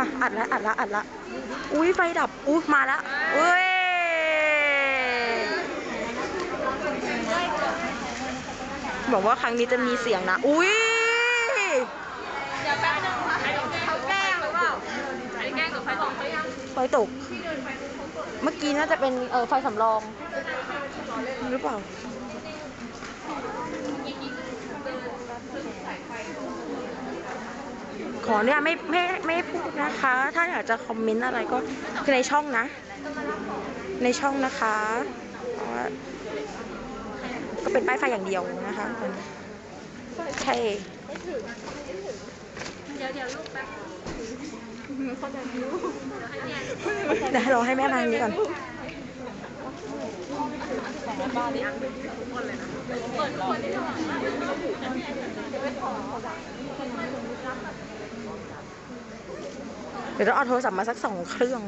อะอัดละอัดละอัดละอุ้ยไฟดับอุ้ยมาแล้วอุ้ยบอกว่าครั้งนี้จะมีเสียงนะ อุ้ยเดี๋ยวแป๊บนึงค่ะเขาแกล้งหรือเปล่าอันนี้แกล้งหรือไฟตกเขายังไฟตก เมื่อกี้น่าจะเป็นเออไฟสำรองหรือเปล่า ขอเนี่ยไม่ไม่ไม่พูดนะคะ ถ้าอยากจะคอมเมนต์อะไรก็คือในช่องนะ ในช่องนะคะ ก็เป็นป้ายไฟอย่างเดียวนะคะ ใช่เดี๋ยวเดี๋ยวลูกแป๊บเดี๋ยวราให้แม่มาทางนี้ก่อนเดี๋ ยวเราเอาโทรศัพท์มาสักสองเครื่อง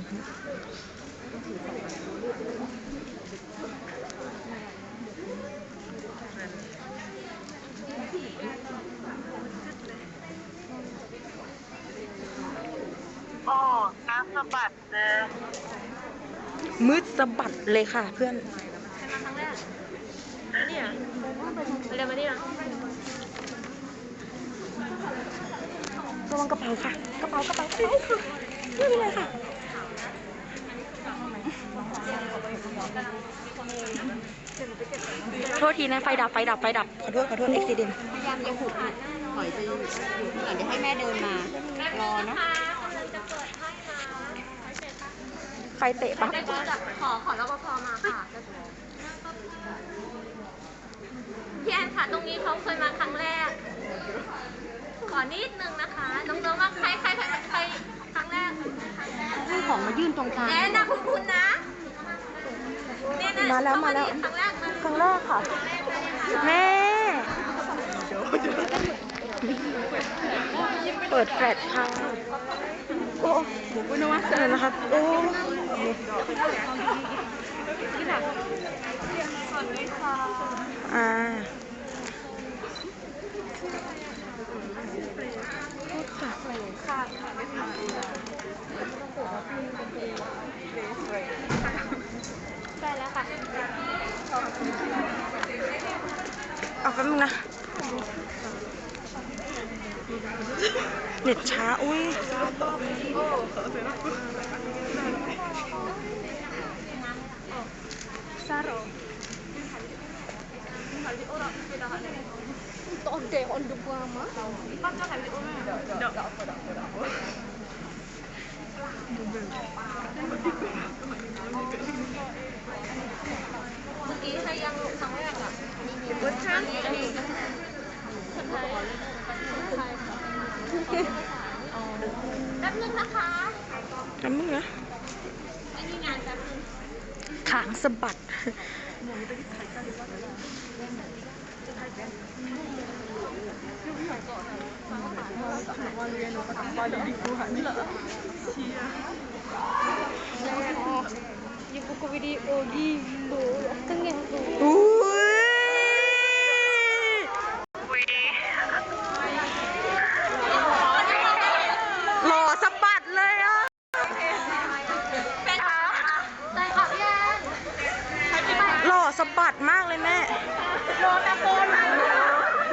โอ้น้ำสะบัดเลยมืดสะบัดเลยค่ะเพื่อน ใครมาครั้งแรกนี่เหรอเร็วมาดิเหรอระวังกระเป๋าค่ะ กระเป๋ากระเป๋ากระเป๋าไม่ เป็นไรค่ะโทษทีนะไฟดับไฟดับไฟดับขอโทษขอโทษเอ็กซิเดนพยายามจะหุบอะถอยไปอยู่ข้างหลังเดี๋ยวให้แม่เดินมารอเนาะกำลังจะเปิดให้มาไฟเตะปั๊บได้ดูจากขอขอรปภมาค่ะพี่แอนค่ะตรงนี้เขาเคยมาครั้งแรก ขอนิดนึงนะคะน้องๆว่าใครใครใครใคร ครั้งแรกให้ของมายื่นตรงกลางแอนนะคุณคุณนะเนี่ยนะมาแล้วมาแล้วครั้งแรกมาครั้งแรกค่ะ แม่ เปิดแฟลชค่ะโอ้หมูกุ้ยนวัดเสร็จนะครับโอ้อ่า ได้แล้วค่ะเอาแป๊บนึงนะเน็ตช้า อุ้ย Tonte on the mama. เมื่ อกี้ให้ยังครั้งแรกอะรสชาติอันนี้คนไทยคนไทยแป๊บนึงนะคะแป๊บนึงนะอันนี้งานแป๊บนึงขางสะบัด Yung ko video gitu. Kengeng tuh. อุ้ยคุยดีหล่อสะบัดเลยอะเป็นได้ค่ะพี่แอนหล่อสะบัดมากเลยแม่โดนตะโกนมา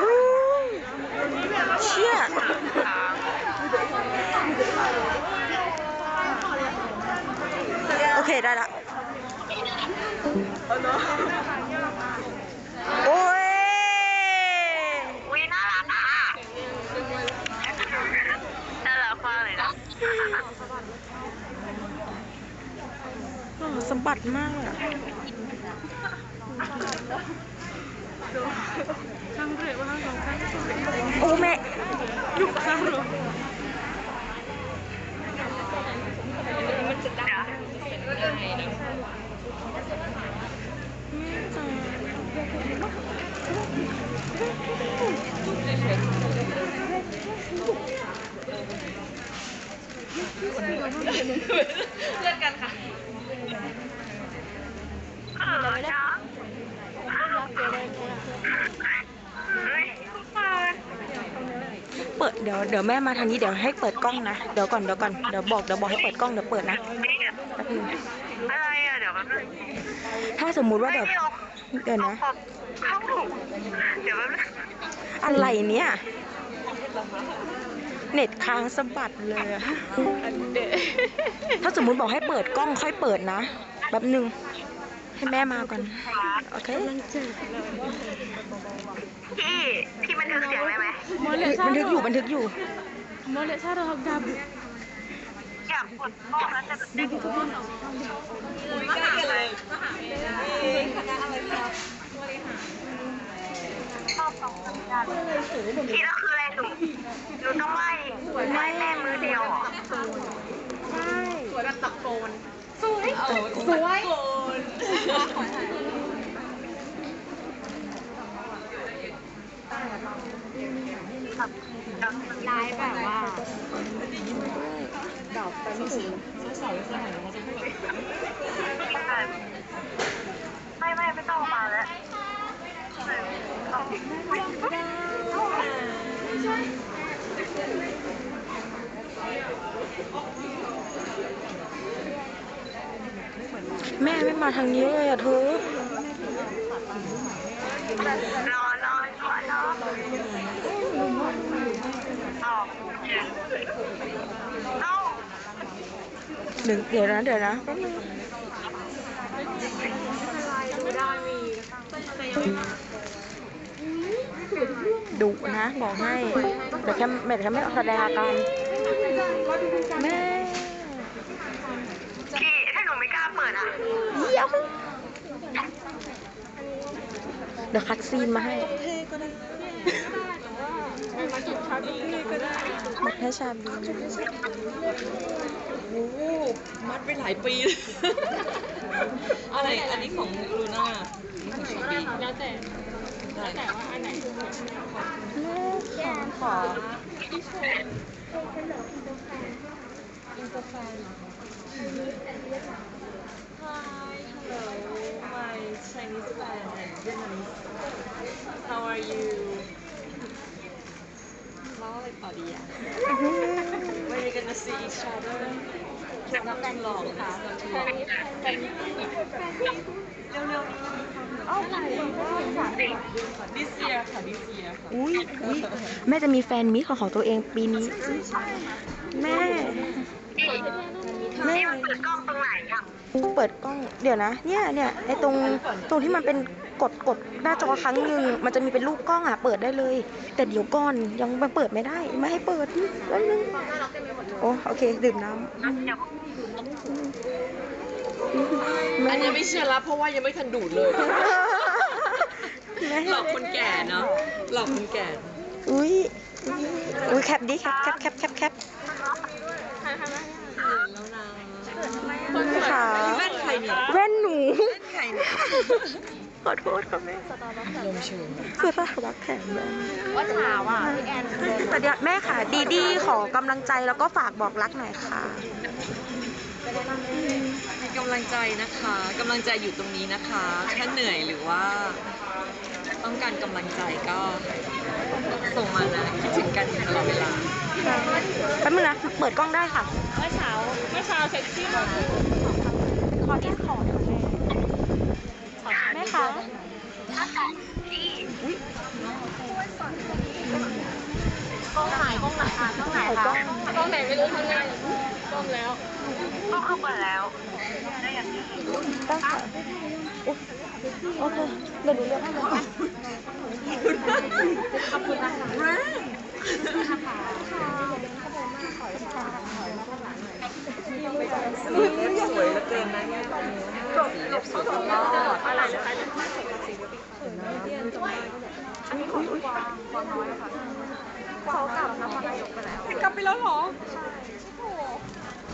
อุ้เชี่ยโอ เคได้ละ โอ้ยอุ้ยน่ารักอะน่ารักมากเลยนะหล่อสะบัดมากเลยอะโอ้แม่ยุกข้างหรอ เออจ้า เฮ้ยเปิดเปิดเดี๋ยวเดี๋ยวแม่มาทางนี้เดี๋ยวให้เปิดกล้องนะ เดี๋ยวก่อนเดี๋ยวก่อนเดี๋ยวบอกเดี๋ยวบอกให้เปิดกล้องเดี๋ยวเปิดนะแป๊บนึงอะไรอะเดี๋ยวแป๊บนึงถ้าสมมุติว่าเดี๋ยวไม่เอาเดี๋ยวเอานะขอบเข้าถูกเดี๋ยวแป๊บนึงอะไรเนี่ยเน็ตค้างสะบัดเลยอะถ้าสมมุติบอกให้เปิดกล้องค่อยเปิดนะแป๊บหนึ่งให้แม่มาก่อน โอเค พี่ พี่บันทึกเสียงได้ไหมบันทึกอยู่ บันทึกอยู่อยากกดกล้องแล้วจะได้ดูชอบสองสัญญาณพี่แล้วคืออะไรหนูหนูต้องไหว้ไหว้แม่มือเดียวเหรอ ร้ายแบบว่าดอกไปไม่ถึงสาวสมัยมันจะพูดแบบไม่ไม่ไม่ต้องมาแล้วแม่ไม่มาทางนี้เลยอะเธอรอรอรอรอ เอาเอาเดี๋ยวเดี๋ยวนะเดี๋ยวนะดุนะ บอกให้แต่แค่แต่แค่ไม่แสดงอาการแม่พี่ถ้าหนูไม่กล้าเปิดอะเยี่ยมเดี๋ยวคัดซีนมาให้ มัดให้ชาบีโอ้โหมัดไปหลายปีเลยอะไรอันนี้ของลูน่าอันนี้ของชาบีแล้วแต่แล้วแต่ว่าอันไหนขอ Hi hello my Chinese fan and Vietnamese how are you เล่าอะไรต่อดีอะ When we gonna see each other นับกันหลอกค่ะนับกันหลอกเร็วๆนี้อ้าวไหน this year ค่ะ this year ค่ะอุ้ยอุ้ยแม่จะมีแฟนมิตรของของตัวเองปีนี้ แม่ แม่นี่มันเปิดกล้องตรงไหนอะเปิดกล้อง เดี๋ยวนะ เนี่ยเนี่ยไอตรง ตรงที่มันเป็น กดกดหน้าจอครั้งหนึ่งมันจะมีเป็นรูปกล้องอะเปิดได้เลย แต่เดี๋ยวก่อนยังมันเปิดไม่ได้ ไม่ให้เปิดแป๊บนึงโอ้โอเค ดื่มน้ำเดี๋ยวแม่อันนี้ไม่เชื่อรับเพราะว่ายังไม่ทันดูดเลยแม่หลอกคนแก่เนาะหลอกคนแก่อุ้ยอุ้ยแคปดิแคปแคปแคปแคปแคปแล้วนะค่ะแว่นใครเนี่ยแว่นหนูใครเนี่ย ขอโทษค่ะแม่ลมเชิญคือสวักแขนเลยว่าถามอะพี่แอนแต่เดี๋ยวแม่ค่ะ ดีดีขอกำลังใจแล้วก็ฝากบอกรักหน่อยค่ะมีกำลังใจนะคะกำลังใจอยู่ตรงนี้นะคะ ถ้าเหนื่อยหรือว่า ต้องการกำลังใจก็ส่งมานะคิดถึงกันอยู่ตลอดเวลาแป๊บนึงนะ เปิดกล้องได้ค่ะ เมื่อเช้า เมื่อเช้าเซ็กซี่มากขอที่ขอ หน่อยแม่แม่คะกล้องไหนกล้องไหนคะกล้องไหนคะกล้องไหนไม่รู้ทำงานกล้องแล้วก็คือเปิดแล้วได้อย่างนี้ได้ค่ะอุ๊ยโอเคเดี๋ยวหนูเรียกให้ค่ะขอบคุณนะคะ สวยเหลือเกินนะเนี่ยสีเล็บสวยตลอดอะไรนะคะกลับไปแล้วเหรอโอ้โห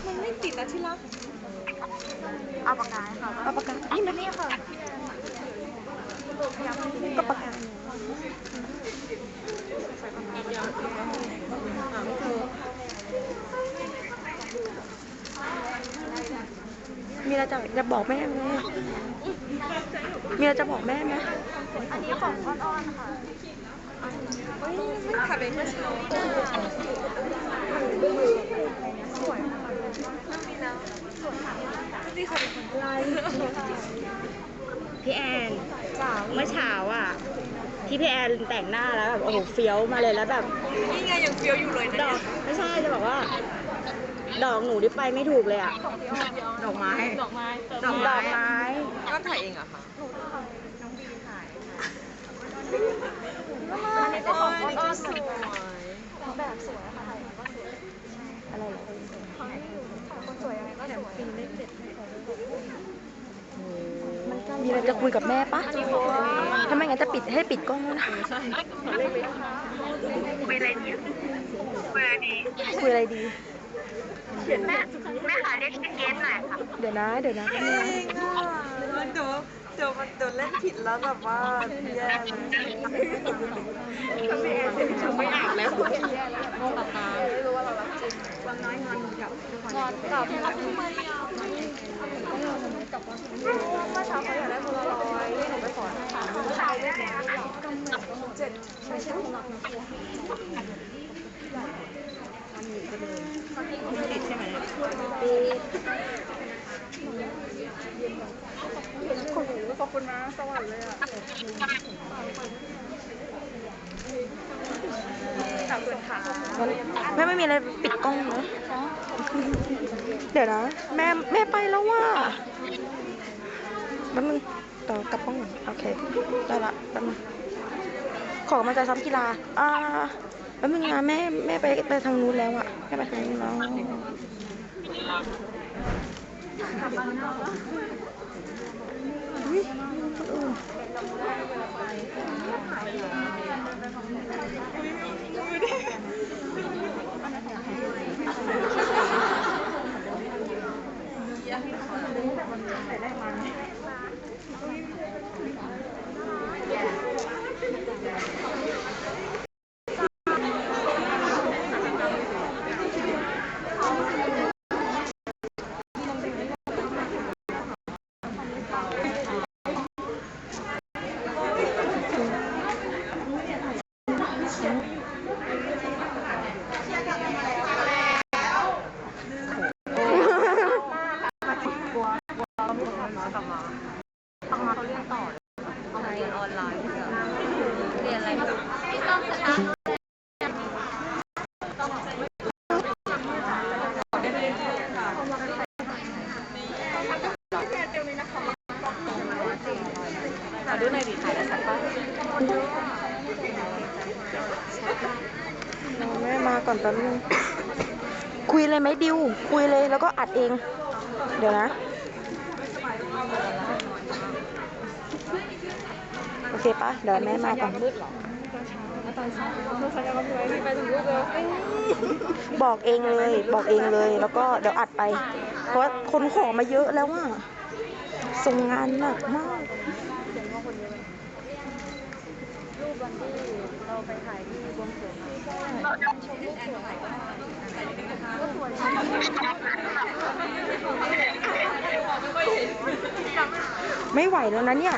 มันไม่ติดนะที่รักเอาปากกาค่ะเอาปากกานี่มานี่ค่ะก็ปากกา มีอะไรจะจะบอกแม่ไหมมีอะไรจะบอกแม่ไหมอันนี้ของอ้อนๆค่ะค่ะเป็นเมื่อเช้าพี่แอนเมื่อเช้าอะที่พี่แอนแต่งหน้าแล้วแบบโอ้โหเฟี้ยวมาเลยแล้วแบบนี่ไงยังเฟี้ยวอยู่เลยนะดอกไม่ใช่จะบอกว่า ดอกหนูที่ไปไม่ถูกเลยอะ ดอกไม้ ดอกไม้ดอกไม้ก็ถ่ายเองเหรอะคะน้องบีถ่ายโอ้ยนี่ก็สวยอะไรเหรอมีอะไรจะคุยกับแม่ปะถ้าไม่งั้นจะปิดให้ปิดกล้องแล้วนะคุยอะไรดีคุยอะไรดีคุยอะไรดี แม่แม่ขอเรียกชื่อเกมหน่อยค่ะเดี๋ยวนะ เดี๋ยวนะแป๊บนึงนะเองอะเดี๋ยวเดี๋ยวมันเดี๋ยวเล่นผิดแล้วแบบว่าแย่เลยไม่อาบแล้วแม่ไม่มีอะ ไม่มีอะไรปิดกล้องนะเดี๋ยวนะ แม่แม่ไปแล้วว่าแป๊บนึงต่อกลับกล้องก่อนโอเค ได้ละแป๊บนึงขอกำลังใจซ้อมกีฬาอ่า แล้วมึงนะแม่แม่ไปไปทางนู้นแล้วอะแม่ไปทางนู้นแล้วอุ้ยคนอื่น เรียนออนไลน์เรียนอะไรแบบ ขอดูหน่อยดิถ่ายได้สักปะแม่มาก่อนแป๊บนึง คุยเลยไหมดิว คุยเลยแล้วก็อัดเอง เดี๋ยวนะ โอเคปะเดี๋ยวแม่มาก่อน บอกเองเลย บอกเองเลย แล้วก็เดี๋ยวอัดไป เพราะว่าคนขอมาเยอะแล้วว่าส่งงานหนักมากไม่ไหวแล้วนะเนี่ย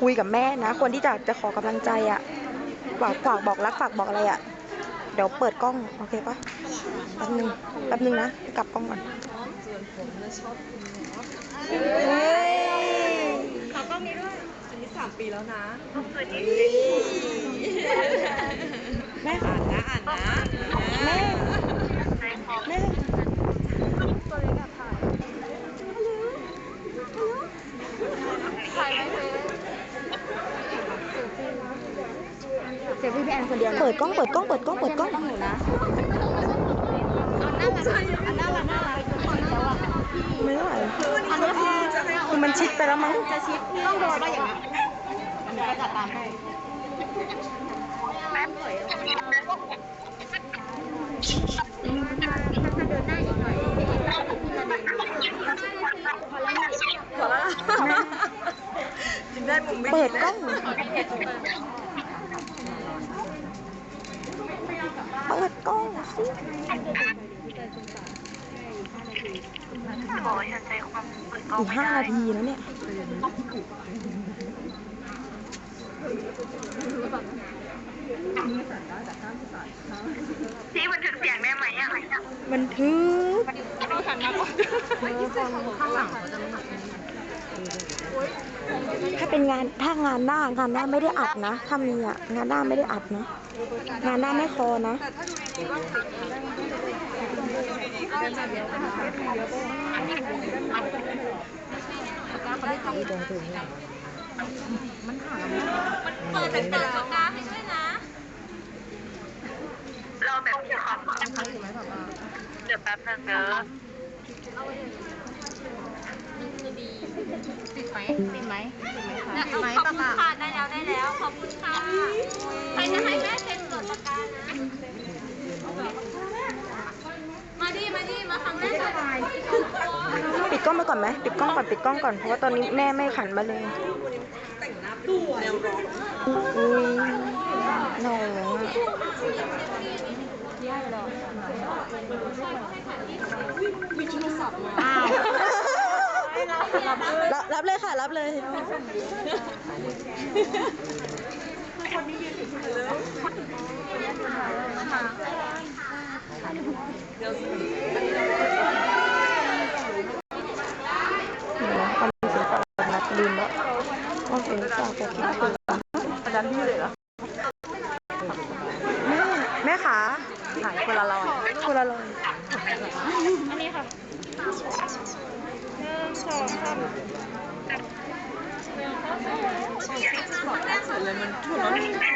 คุยกับแม่นะ คนที่จะจะขอกำลังใจอะฝากฝากบอกรักฝากบอกอะไรอะเดี๋ยวเปิดกล้องโอเคปะแป๊บนึงแป๊บนึงนะกลับกล้องก่อนส่วนผมนะชอบเฮ้ยเขาก็มีด้วยอันนี้สามปีแล้วนะแม่อ่านนะอ่านนะแม่แม่ เซ ฟพี่พี่แอนคนเดียวนะเปิดกล้องเปิดกล้องเปิดกล้องเปิดกล้องหนูนะเอาหน้ามาเอาหน้ามาหน้ามาไม่ไหวคือมันชิดไปแล้วมั้งจะชิดต้องโดนป่ะอย่างเงี้ยมันก็จัดตามให้พอแล้วจินได้มุมไม่เปิดกล้องเปิดกล้อง สิบอกว่าใจความเปิดกล้องอีกไม่ห้าได้นาทีแล้วเนี่ย ที่บันทึกเสียงได้ไหมอะบันทึกถ้าเป็นงานถ้างานหน้างานหน้าไม่ได้อัดนะถ้ามีอะงานหน้าไม่ได้อัดนะ งานหน้าไม่คอนะ เปิดเป็นเปิดปากกาให้ด้วยนะ เราแบบมีความเดี๋ยวแป๊บนึงเด้อติดไหมติดไหมติดไหมคะติดไหมขอบปากคุณกาค่ะได้แล้วได้แล้ว ขอบคุณค่ะ ใครจะให้แม่เซ็นเปิดปากกานะ มาดิ มาดิ มาฟังแม่หน่อย ปิดกล้องไปก่อนไหมปิดกล้องก่อนปิดกล้องก่อนเพราะว่าตอนนี้แม่ไม่ขันมาเลยแต่งหน้าแนวร็อกอุ้ยน้องอะรับรับเลยค่ะ รับเลยเดี๋ยวนะความเป็นฝากนัด ลืมแล้วควาเป็นฝากกับคิดถึงอาจารย์พี่เลยเหรอแม่แม่ขาถ่ายคนละลอยคนละลอยสวยเลยมันถูกแล้ว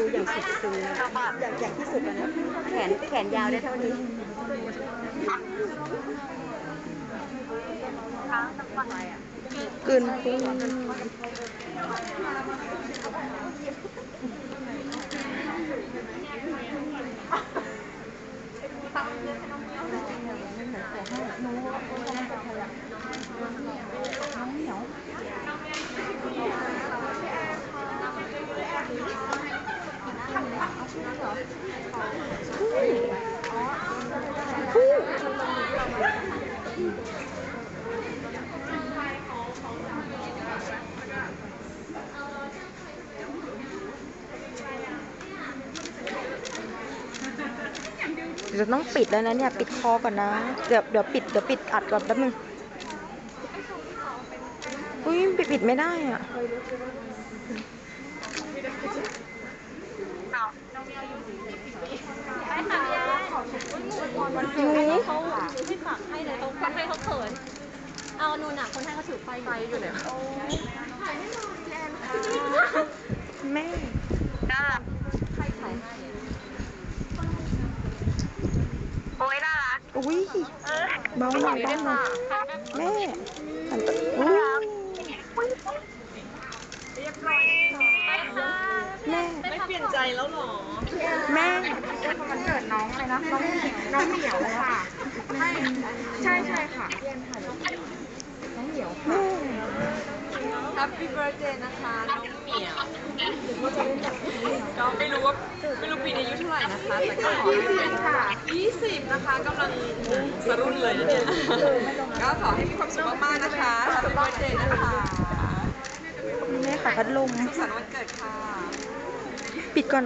ออย่างสุดคืออย่างอย่างที่สุดแล้วนะแขนแขนยาวได้เท่านี้กลืนกุ้งเดี๋ ยวจะต้องปิดแล้วนะเนี่ย ปิดคอก่อนนะ เดี๋ยวเดี๋ยวปิดเดี๋ยวปิดอัดก่อนแป๊บนึงอุ้ยปิดปิดไม่ได้อะไปค่ะพี่แอนหนูเขาไม่ฝากให้เลยเขาคนให้เขาเขิน เอานูนอะคนให้เขาถือไฟไฟอยู่เลยแม่น่ารักโอ้ยน่ารัก อุ้ยเบาหน่อยเบาหน่อยแม่หันไปอุ้ยแม่ไม่เปลี่ยนใจแล้วหรอ แม่มันเกิดน้องเลยนะน้องน้องเหมียวค่ะใช่ใช่ใช่ค่ะ Happy birthday นะคะน้องเหมียวก็ไม่รู้ว่าไม่รู้ปีนี้อายุเท่าไหร่นะคะ แต่ก็ขอให้เป็น20 นะคะกำลังสรุ่นเลยนะเนี่ยก็ขอให้มีความสุขมากๆนะคะ Happy birthday นะคะแม่ค่ะพัดลมสุขสันต์วันเกิดค่ะ ปิดก่อน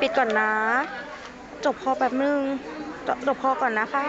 ปิดก่อนนะ จบพอแป๊บนึง จบจบพอก่อนนะคะ